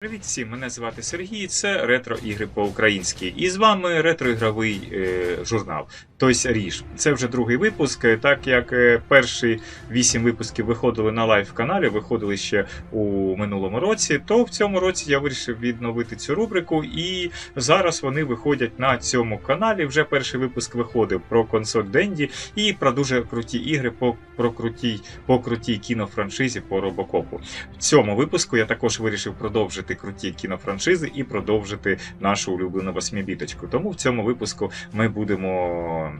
Привіт всім, мене звати Сергій. Це ретро ігри по-українськи. І з вами ретроігровий е, журнал. Тобто Ріж. Це вже другий випуск. е, Так як е, перші вісім випусків виходили на лайв каналі, виходили ще у минулому році, то в цьому році я вирішив відновити цю рубрику. І зараз вони виходять на цьому каналі. Вже перший випуск виходив про консоль Денді і про дуже круті ігри по, про крутій, по крутій кінофраншизі по робокопу. В цьому випуску я також вирішив продовжити круті кінофраншизи і продовжити нашу улюблену восьмібіточку. Тому в цьому випуску ми будемо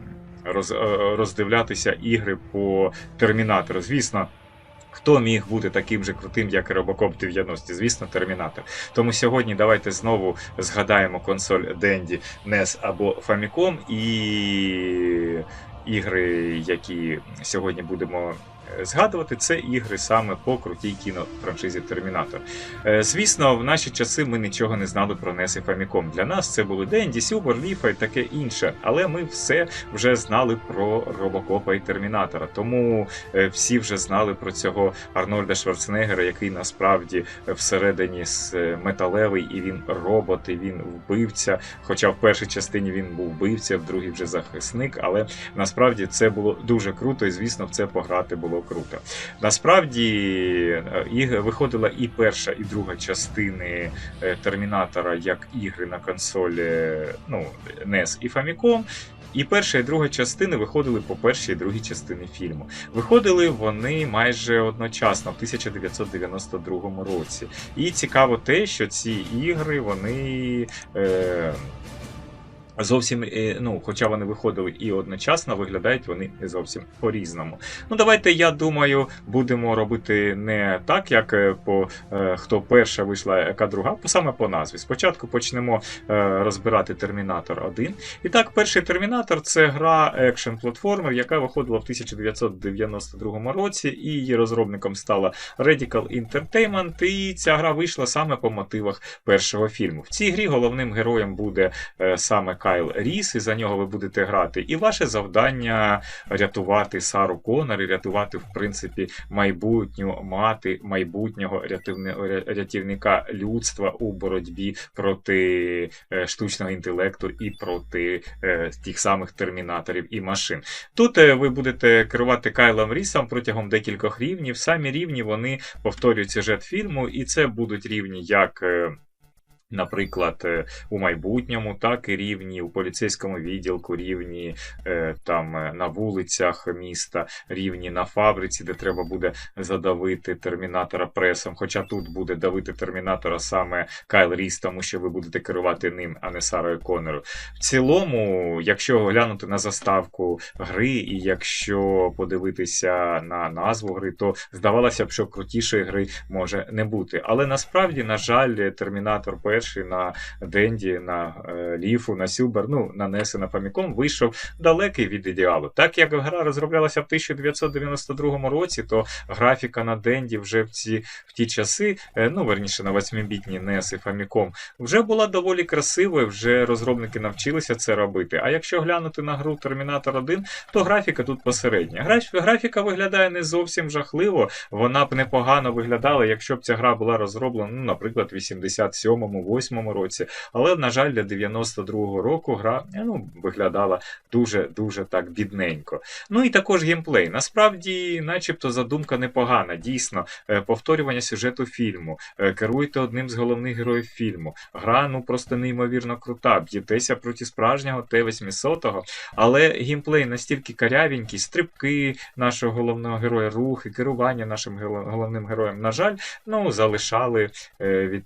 роз, е, роздивлятися ігри по термінатору. Звісно. Хто міг бути таким же крутим, як і Robocop 90? Звісно, Термінатор. Тому сьогодні давайте знову згадаємо консоль Dendy, NES або Famicom і ігри, які сьогодні будемо згадувати, це ігри саме по крутій кінофраншизі Термінатор. Е, Звісно, в наші часи ми нічого не знали про і Famicom. Для нас це були Денді, Сюбер, Ліфа і таке інше. Але ми все вже знали про Робокопа і Термінатора. Тому е, всі вже знали про цього Арнольда Шварценеггера, який насправді всередині е, металевий, і він робот, і він вбивця. Хоча в першій частині він був вбивця, в другій вже захисник. Але насправді це було дуже круто, і звісно, в це пограти було круто. Насправді е, іг- виходила і перша, і друга частини е, Термінатора як ігри на консолі ну, NES і Famicom. І перша і друга частини виходили по першій і другій частині фільму. Виходили вони майже одночасно, в 1992 році. І цікаво те, що ці ігри вони. Е, Зовсім, е, ну, хоча вони виходили і одночасно, виглядають вони зовсім по-різному. Ну, давайте, я думаю, будемо робити не так, як е, по е, хто перша вийшла, яка друга, саме по назві. Спочатку почнемо розбирати Термінатор 1. І так, перший Термінатор це гра екшн платформер, яка виходила в 1992 році, і її розробником стала Radical Entertainment. І ця гра вийшла саме по мотивах першого фільму. В цій грі головним героєм буде саме Кайл Ріс, і за нього ви будете грати. І ваше завдання рятувати Сару Коннор і рятувати, в принципі, майбутню мати майбутнього рятівни- рятівника людства у боротьбі проти е, штучного інтелекту і проти е, тих самих термінаторів і машин. Тут е, ви будете керувати Кайлом Рісом протягом декількох рівнів. Самі рівні вони повторюють сюжет фільму, і це будуть рівні як. Наприклад, е, у майбутньому, так і рівні у поліцейському відділку, рівні е, там е, на вулицях міста, рівні на фабриці, де треба буде задавити термінатора пресом. Хоча тут буде давити термінатора саме Кайл Ріс, тому що ви будете керувати ним, а не Сарою Коннору. В цілому, якщо глянути на заставку гри, і якщо подивитися на назву гри, то здавалося б, що крутішої гри може не бути. Але насправді, на жаль, Термінатор перший на Денді, на е, Ліфу, на Сюбер, ну на NES на Famicom вийшов далекий від ідеалу. Так як гра розроблялася в 1992 році, то графіка на Денді вже в ці в ті часи, е, ну верніше на 8-бітні NES і вже була доволі красивою, вже розробники навчилися це робити. А якщо глянути на гру Термінатор 1, то графіка тут посередня. Графіка виглядає не зовсім жахливо, вона б непогано виглядала, якщо б ця гра була розроблена, ну, наприклад, в 87-му, 8-му році. Але, на жаль, для 92-го року гра ну, виглядала дуже-дуже так бідненько. Ну і також геймплей. Насправді, начебто, задумка непогана. Дійсно, е, повторювання сюжету фільму. Е, Керуєте одним з головних героїв фільму. Гра ну просто неймовірно крута. Б'єтеся проти справжнього Т-800, але геймплей настільки карявенький, стрибки нашого головного героя, рухи, керування нашим головним героєм, на жаль, ну, залишали е, від,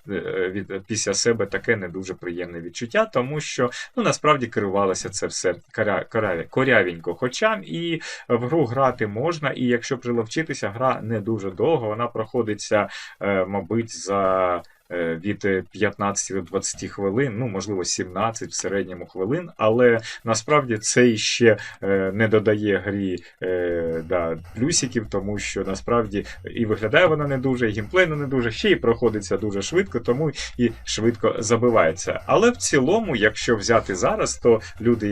від, після себе таке не дуже приємне відчуття, тому що ну, насправді керувалося це все каря, корявенько. Хоча і в гру грати можна, і якщо приловчитися, гра не дуже довго, вона проходиться, е, мабуть, за. Е, Від е, 15 до 20 хвилин, ну можливо 17 в середньому хвилин, але насправді це іще е, не додає грі е, да, плюсиків, тому що насправді і виглядає вона не дуже, і геймплейно не дуже, ще й проходиться дуже швидко, тому і швидко забивається. Але в цілому, якщо взяти зараз, то люди,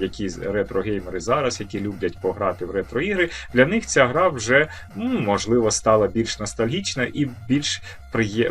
які ретро-геймери зараз, які люблять пограти в ретро-ігри, для них ця гра вже можливо стала більш ностальгічна і більш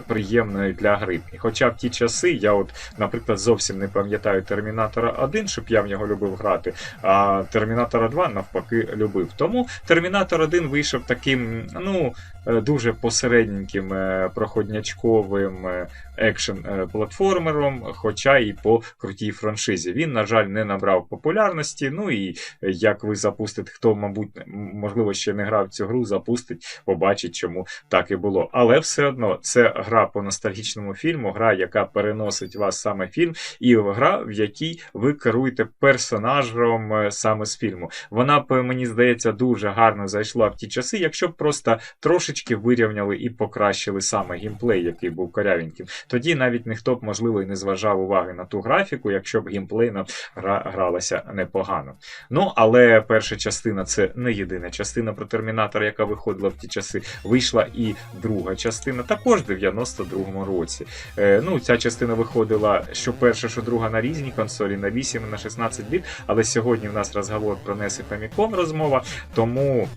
приємна для гри. Хоча в ті часи я, от, наприклад, зовсім не пам'ятаю Термінатора 1, щоб я в нього любив грати, а Термінатора 2 навпаки любив. Тому Термінатор 1 вийшов таким, ну, е, дуже посередненьким е, проходнячковим е, екшен-платформером, хоча і по крутій франшизі. Він, на жаль, не набрав популярності. Ну і як ви запустите, хто, мабуть, можливо, ще не грав цю гру, запустить, побачить, чому так і було. Але все одно це гра по ностальгічному фільму, гра, яка переносить вас саме фільм, і гра, в якій ви керуєте персонажем е, саме з фільму. Вона б, мені здається, дуже гарно зайшла в ті часи, якщо б просто трошечки вирівняли і покращили саме геймплей, який був корявеньким. Тоді навіть ніхто б, можливо, і не зважав уваги на ту графіку, якщо б геймплейно гра гралася непогано. Ну, але перша частина це не єдина частина про Термінатора, яка виходила в ті часи. Вийшла і друга частина, також в 92-му році. Е, ну, ця частина виходила що перша, що друга на різні консолі, на 8 і на 16 біт. Але сьогодні в нас розговор про NES і Famicom розмова, тому.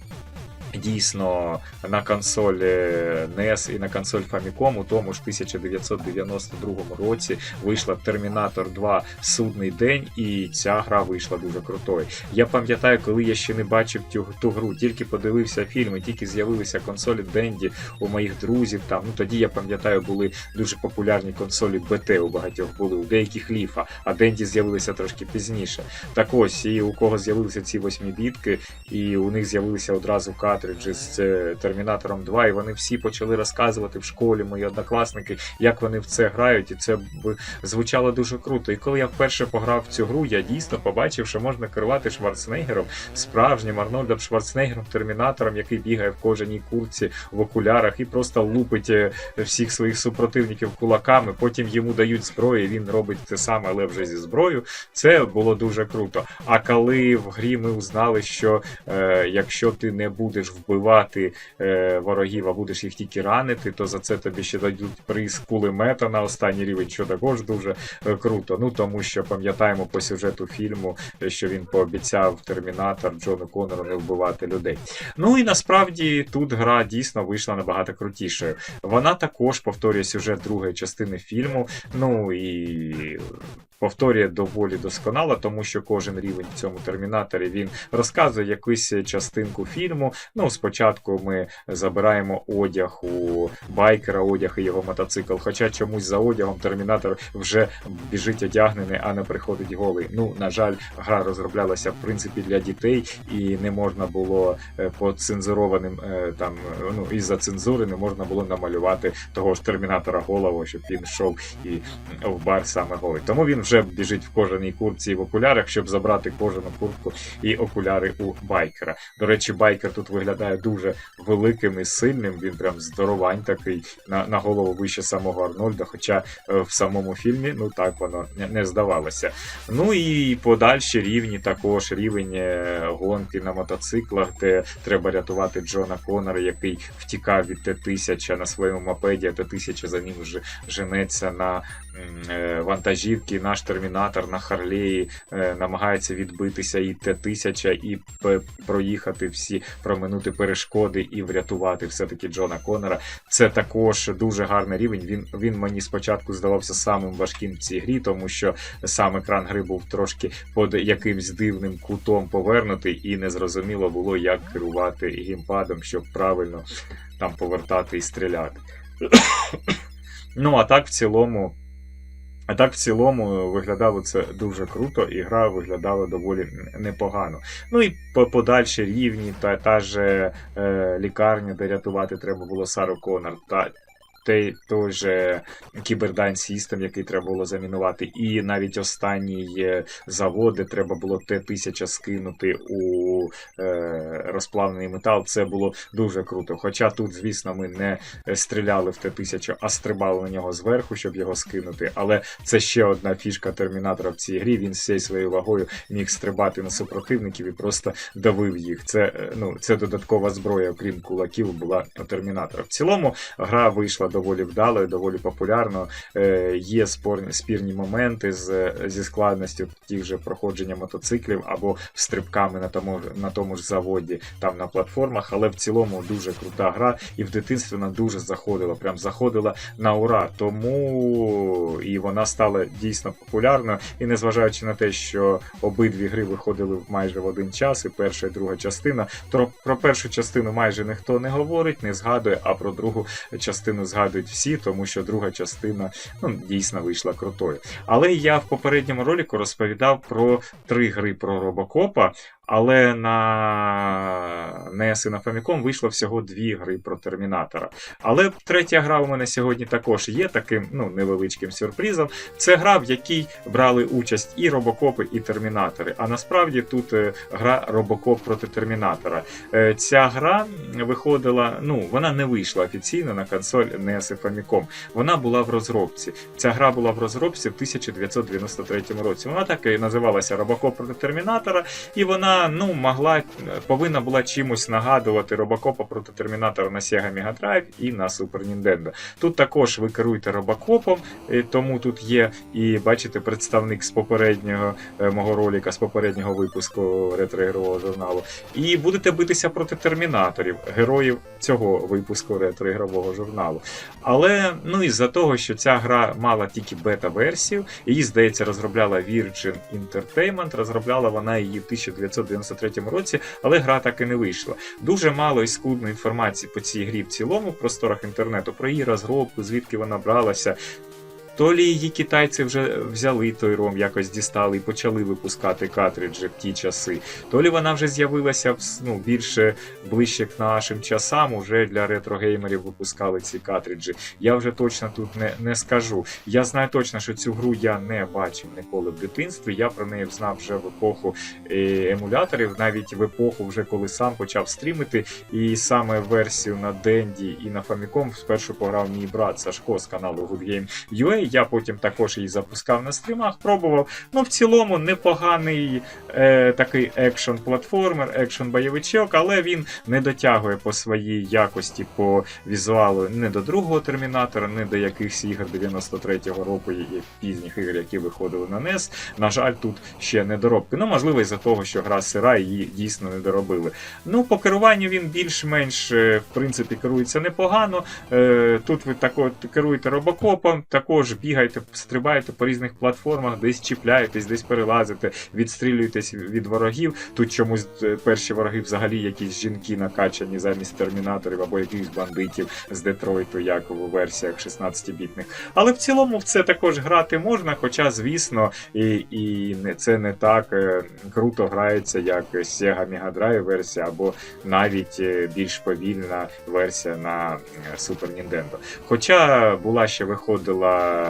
Дійсно, на консоль е, NES і на консоль Famicom у тому ж 1992 році вийшла Термінатор 2 Судний день, і ця гра вийшла дуже крутою. Я пам'ятаю, коли я ще не бачив ту, ту гру, тільки подивився фільми, тільки з'явилися консолі Денді у моїх друзів. Там ну тоді я пам'ятаю, були дуже популярні консолі БТ у багатьох були, у деяких ліфа, а Денді з'явилися трошки пізніше. Так ось, і у кого з'явилися ці восьмібітки, і у них з'явилися одразу картриджі з е, Термінатором 2, і вони всі почали розказувати в школі, мої однокласники, як вони в це грають, і це б звучало дуже круто. І коли я вперше пограв в цю гру, я дійсно побачив, що можна керувати Шварценеггером, справжнім Арнольдом Шварценеггером, термінатором, який бігає в кожаній курці в окулярах і просто лупить е, всіх своїх супротивників кулаками. Потім йому дають зброю, і він робить те саме, але вже зі зброєю. Це було дуже круто. А коли в грі ми узнали, що е, якщо ти не будеш вбивати е, ворогів, а будеш їх тільки ранити, то за це тобі ще дадуть приз кулемета на останній рівень, що також дуже е, круто. Ну тому що пам'ятаємо по сюжету фільму, що він пообіцяв Термінатор Джону Коннору не вбивати людей. Ну і насправді тут гра дійсно вийшла набагато крутішою. Вона також повторює сюжет другої частини фільму. Ну і повторює доволі досконало, тому що кожен рівень в цьому термінаторі він розказує якусь частинку фільму. Ну, спочатку ми забираємо одяг у байкера, одяг і його мотоцикл. Хоча чомусь за одягом термінатор вже біжить одягнений, а не приходить голий. Ну, на жаль, гра розроблялася в принципі для дітей, і не можна було е, по цензурованим е, там, ну із-за цензури не можна було намалювати того ж термінатора голову, щоб він йшов і в бар саме голий. Тому він вже біжить в кожаній куртці і в окулярах, щоб забрати кожану куртку і окуляри у байкера. До речі, байкер тут виглядає дуже великим і сильним. Він прям здоровань такий на, на голову вище самого Арнольда. Хоча е, в самому фільмі ну так воно не, здавалося. Ну і подальші рівні також рівень е, гонки на мотоциклах, де треба рятувати Джона Коннора, який втікав від Т-1000 на своєму мопеді, а Т-1000 за ним вже женеться на вантажівки. Наш термінатор на Харлеї е, намагається відбитися і Т-1000, і проїхати всі, проминути перешкоди і врятувати все-таки Джона Коннора. Це також дуже гарний рівень. Він, він мені спочатку здавався самим важким в цій грі, тому що сам екран гри був трошки під якимсь дивним кутом повернутий, і незрозуміло було, як керувати геймпадом, щоб правильно там повертати і стріляти. ну, а так в цілому. А так, в цілому, виглядало це дуже круто, і гра виглядала доволі непогано. Ну і по подальші рівні, та та ж е, лікарня, де рятувати треба було Сару Конор, та той, той же Кібердайн System, який треба було замінувати, і навіть останній е, завод, де треба було Т-1000 скинути у е, розплавлений метал, це було дуже круто. Хоча тут, звісно, ми не стріляли в Т-1000, а стрибали на нього зверху, щоб його скинути. Але це ще одна фішка термінатора в цій грі. Він всією своєю вагою міг стрибати на супротивників і просто давив їх. Це, е, ну, це додаткова зброя, окрім кулаків, була у термінатора. В цілому гра вийшла доволі вдалою, доволі популярною. Е, Є спорні, спірні моменти з, зі складністю тих же проходження мотоциклів або стрибками на тому, на тому ж заводі, там на платформах, але в цілому дуже крута гра, і в дитинстві вона дуже заходила, прям заходила на ура. Тому і вона стала дійсно популярною. І незважаючи на те, що обидві гри виходили майже в один час, і перша і друга частина, то про першу частину майже ніхто не говорить, не згадує, а про другу частину згадують всі, тому що друга частина ну, дійсно вийшла крутою. Але я в попередньому ролику розповідав про три гри про Робокопа. Але на NES і на Famicom вийшло всього дві гри про Термінатора. Але третя гра у мене сьогодні також є таким ну, невеличким сюрпризом. Це гра, в якій брали участь і Робокопи, і Термінатори. А насправді тут е, гра Робокоп проти Термінатора. Е, Ця гра виходила, ну, вона не вийшла офіційно на консоль NES і Famicom. Вона була в розробці. Ця гра була в розробці в 1993 році. Вона так і називалася Робокоп проти Термінатора, і вона ну, могла, повинна була чимось нагадувати Робокопа проти Термінатора на Sega Mega Drive і на Super Nintendo. Тут також ви керуєте Робокопом, тому тут є і бачите представник з попереднього е, мого ролика, з попереднього випуску ретроігрового журналу. І будете битися проти термінаторів, героїв цього випуску ретроігрового журналу. Але ну із-за того, що ця гра мала тільки бета-версію, її, здається, розробляла Virgin Entertainment, розробляла вона її в 1993 році, але гра так і не вийшла. Дуже мало і скудної інформації по цій грі в цілому в просторах інтернету, про її розробку, звідки вона бралася. То лі її китайці вже взяли той ром, якось дістали і почали випускати картриджі в ті часи. То лі вона вже з'явилася ну, більше ближче к нашим часам, уже для ретрогеймерів випускали ці картриджі. Я вже точно тут не, не скажу. Я знаю точно, що цю гру я не бачив ніколи в дитинстві. Я про неї знав вже в епоху е, емуляторів, навіть в епоху, вже коли сам почав стрімити. І саме версію на Денді і на Famicom спершу пограв мій брат Сашко з каналу Good Game UA. Я потім також її запускав на стрімах, пробував. Ну, в цілому непоганий е, такий екшн-платформер, екшн-бойовичок, але він не дотягує по своїй якості по візуалу не до другого термінатора, не до якихось ігор 93-го року, і і пізніх ігор, які виходили на NES. На жаль, тут ще недоробки. Ну, можливо, із-за того, що гра сира, її дійсно не доробили. Ну, по керуванню він більш-менш, е, в принципі, керується непогано. Е, Тут ви тако керуєте робокопом, також бігаєте, стрибаєте по різних платформах, десь чіпляєтесь, десь перелазите, відстрілюєтесь від ворогів. Тут чомусь е, перші вороги взагалі якісь жінки накачані замість термінаторів або якихось бандитів з Детройту, як у версіях 16-бітних. Але в цілому в це також грати можна, хоча, звісно, і, і це не так е, круто грається, як Sega Mega Drive версія, або навіть е, більш повільна версія на Super Nintendo. Хоча була ще виходила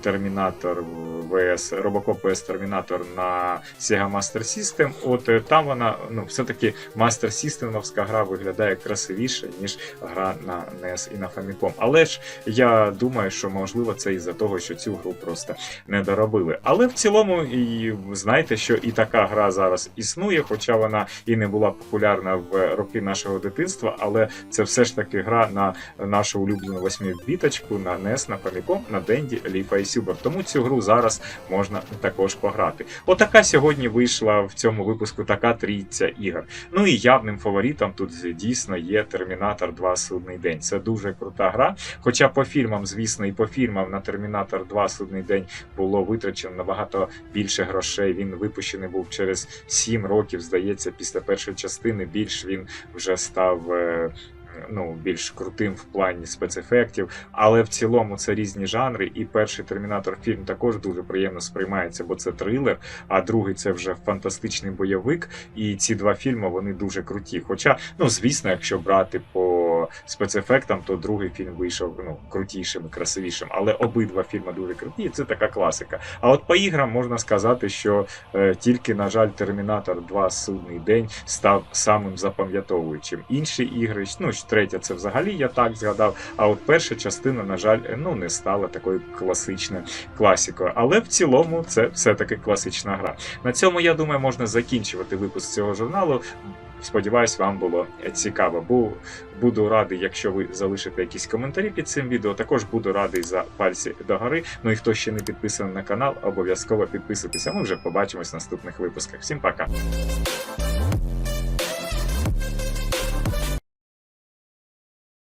Термінатор VS, Robocop VS Terminator на Sega Master System, от е, там вона, ну, все-таки Master Systemовська гра виглядає красивіше, ніж гра на NES і на Famicom. Але ж я думаю, що можливо це із-за того, що цю гру просто не доробили. Але в цілому, і знаєте, що і така гра зараз існує, хоча вона і не була популярна в роки нашого дитинства, але це все ж таки гра на нашу улюблену восьмибіточку, на NES, на Famicom, на Денді, Ліфа і Сюбер. Тому цю гру зараз можна також пограти. Отака сьогодні вийшла в цьому випуску така трійця ігор. Ну і явним фаворитом тут дійсно є Термінатор 2 Судний день. Це дуже крута гра. Хоча по фільмам, звісно, і по фільмам на Термінатор 2 Судний день було витрачено набагато більше грошей. Він випущений був через 7 років, здається, після першої частини. Більш він вже став. Ну, більш крутим в плані спецефектів, але в цілому це різні жанри. І перший термінатор фільм також дуже приємно сприймається, бо це трилер, а другий це вже фантастичний бойовик. І ці два фільми вони дуже круті. Хоча, ну звісно, якщо брати по спецефектам, то другий фільм вийшов ну крутішим, і красивішим. Але обидва фільми дуже круті. і Це така класика. А от по іграм можна сказати, що е, тільки, на жаль, Термінатор 2 Судний день став самим запам'ятовуючим. Інші ігри, ну ніж третя, це взагалі я так згадав. А от перша частина, на жаль, ну не стала такою класичною класікою. Але в цілому це все-таки класична гра. На цьому я думаю, можна закінчувати випуск цього журналу. Сподіваюсь, вам було цікаво. Бу- Буду радий, якщо ви залишите якісь коментарі під цим відео. Також буду радий за пальці догори. Ну і хто ще не підписаний на канал, обов'язково підписуйтесь. Ми вже побачимось в наступних випусках. Всім пока!